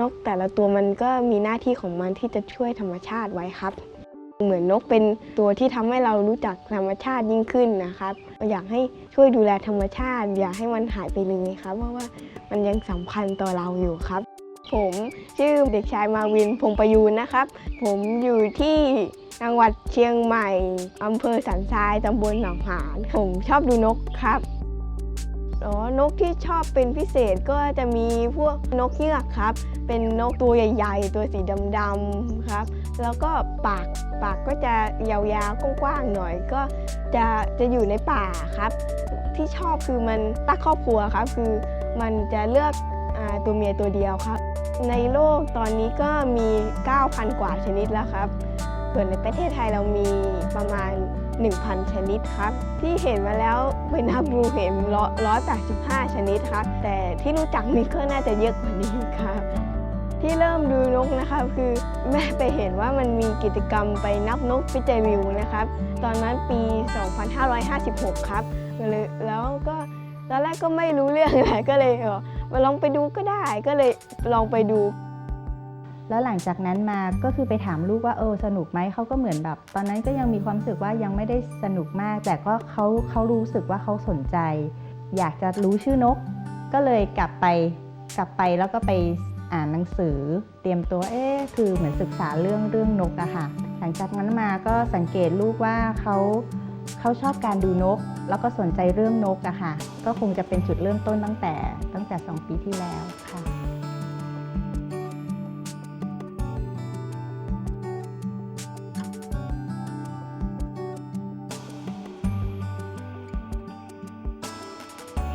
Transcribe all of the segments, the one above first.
นกแต่ละตัวมันก็มีหน้าที่ของมันที่จะช่วยธรรมชาติไว้ครับ เหมือนนกเป็นตัวที่ทำให้เรารู้จักธรรมชาติยิ่งขึ้นนะครับ อยากให้ช่วยดูแลธรรมชาติ อย่าให้มันหายไปเลยครับ เพราะว่ามันยังสำคัญต่อเราอยู่ครับ ผมชื่อเด็กชายมาวินพงประยูนนะครับ ผมอยู่ที่จังหวัดเชียงใหม่อำเภอสันทรายตำบลหนองหานผมชอบดูนกครับ อ๋อนกที่ชอบเป็นพิเศษก็จะมีพวกนกเงือกครับ เป็นนกตัวใหญ่ ๆ ตัวสีดำๆครับ แล้วก็ปากปากก็จะยาวๆกว้างๆหน่อย ก็จะจะอยู่ในป่าครับ ที่ชอบคือมันตั้งครอบครัวครับ คือมันจะเลือกอตัวเมียตัวเดียวครับ ในโลกตอนนี้ก็มี 9,000 กว่าชนิดแล้วครับ ส่วนในประเทศไทยเรามีประมาณ 1,000 ชนิดครับ ที่เห็นมาแล้วไปนับดูเห็น185 ชนิดครับ แต่ที่รู้จักนี่ก็น่าจะเยอะกว่านี้ครับที่เริ่มดูนกนะครับคือแม่ไปเห็นว่ามันมีกิจกรรมไปนับนกฟิเจอริวนะครับ ตอนนั้นปี 2556 ครับเลยแล้วก็ตอนแรกก็ไม่รู้เรื่องอะไรก็เลยมาลองไปดูก็ได้ก็เลยลองไปดู แล้วหลังจากนั้นมาก็คือไปถามลูกว่าเออสนุกไหมเขาก็เหมือนแบบ ตอนนั้นก็ยังมีความรู้สึกว่ายังไม่ได้สนุกมาก แต่ก็เขาเขารู้สึกว่าเขาสนใจ อยากจะรู้ชื่อนก ก็เลยกลับไปกลับไปแล้วก็ไปอ่านหนังสือ เตรียมตัวเอ๊ะคือเหมือนศึกษาเรื่องเรื่องนกอะค่ะ หลังจากนั้นมาก็สังเกตลูกว่าเขาเขาชอบการดูนก แล้วก็สนใจเรื่องนกอะค่ะ ก็คงจะเป็นจุดเริ่มต้นตั้งแต่ตั้งแต่ 2 ปีที่แล้วค่ะ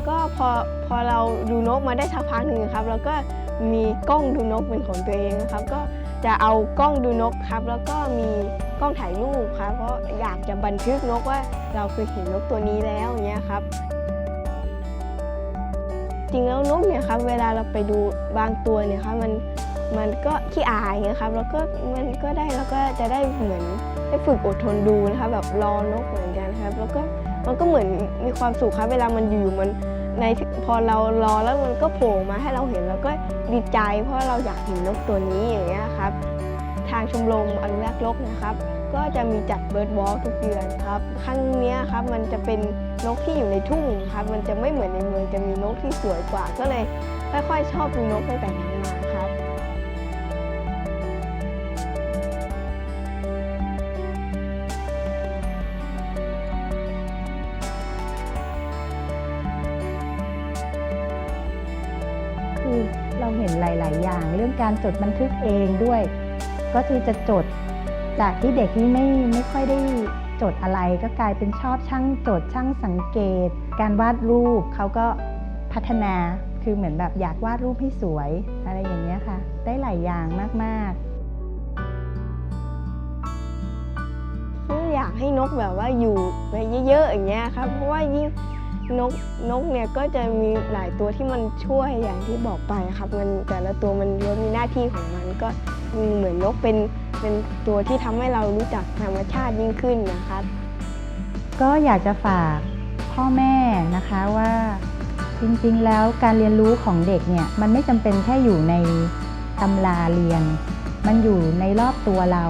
ก็พอพอเราดูนกมาได้สักพักหนึ่งครับ แล้วก็มีกล้องดูนกเป็นของตัวเองนะครับ ก็จะเอากล้องดูนกครับ แล้วก็มีกล้องถ่ายรูปครับเพราะอยากจะบันทึกนกว่าเราเคยเห็นนกตัวนี้แล้วเงี้ยครับ จริงแล้วนกเนี่ยครับเวลาเราไปดูบางตัวเนี่ยครับมันมันก็ขี้อายนะครับแล้วก็มันก็ได้แล้วก็จะได้เหมือนได้ฝึกอดทนดูนะครับแบบรอนกเหมือนกันครับ แล้วก็ มันก็เหมือนมีความสุขครับเวลามันอยู่มันในพอเรารอแล้วมันก็โผล่มาให้เราเห็นแล้วก็ดีใจ เพราะเราอยากเห็นนกตัวนี้อย่างเงี้ยครับ ทางชมรมอนุรักษ์นกนะครับ ก็จะมีจัดเบิร์ดวอล์กทุกเดือนครับครั้งเนี้ยครับมันจะเป็นนกที่อยู่ในทุ่งครับ มันจะไม่เหมือนในเมืองจะมีนกที่สวยกว่า ก็เลยค่อยๆชอบดูนกตั้งแต่นั้นมาครับ เราเห็นหลาย ๆ อย่าง เรื่องการจดบันทึกเองด้วย ก็คือจะจดจากที่เด็กที่ไม่ไม่ค่อยได้จดอะไร ก็กลายเป็นชอบช่างจดช่างสังเกต การวาดรูปเขาก็พัฒนาคือเหมือนแบบอยากวาดรูปให้สวยอะไรอย่างเงี้ยค่ะ ได้หลายอย่างมากๆอยากให้นกแบบว่าอยู่ไปเยอะๆอย่างเงี้ยครับเพราะว่ายิ่ง นกนกเนี่ยก็จะมีหลายตัวที่มันช่วยอย่างที่บอกไปครับ มันแต่ละตัวมันล้วนมีหน้าที่ของมันก็เหมือนนกเป็นเป็นตัวที่ทำให้เรารู้จักธรรมชาติยิ่งขึ้นนะครับก็อยากจะฝากพ่อแม่นะคะว่าจริงๆแล้วการเรียนรู้ของเด็กเนี่ยมันไม่จำเป็นแค่อยู่ในตำราเรียน มันอยู่ในรอบตัวเรา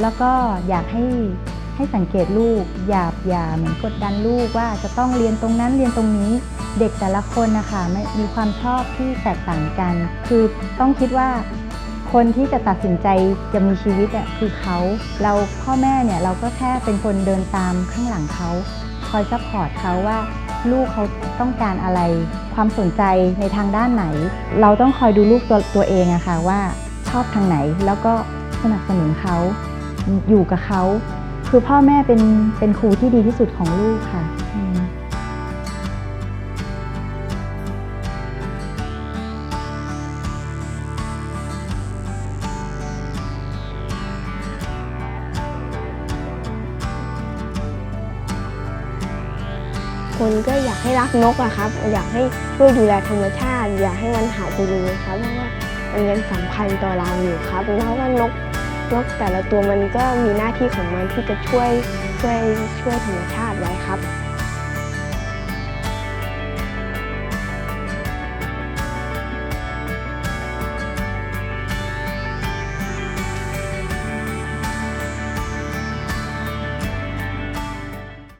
แล้วก็อยากให้ ให้สังเกตลูกอย่าอย่าเหมือนกดดันลูกว่าจะต้องเรียนตรงนั้นเรียนตรงนี้ เด็กแต่ละคนนะคะม่มีความชอบที่แตกต่างกัน คือต้องคิดว่าคนที่จะตัดสินใจจะมีชีวิตอะคือเขา เราพ่อแม่เนี่ยเราก็แค่เป็นคนเดินตามข้างหลังเขาคอยซัพพอร์ตเขาว่าลูกเขาต้องการอะไร ความสนใจในทางด้านไหน เราต้องคอยดูลูกตัวตัวเองอะค่ะว่าชอบทางไหนแล้วก็สนับสนุนเขาอยู่กับเขา คือพ่อแม่เป็นเป็นครูที่ดีที่สุดของลูกค่ะคนก็อยากให้รักนกอะครับ อยากให้ช่วยดูแลธรรมชาติ อยากให้มันหายไปเลยครับเพราะว่ามันยังสำคัญต่อเราอยู่ครับเพราะว่านก นกแต่ละตัวมันก็มีหน้าที่ของมันที่จะช่วยช่วยช่วยธรรมชาติไว้ครับ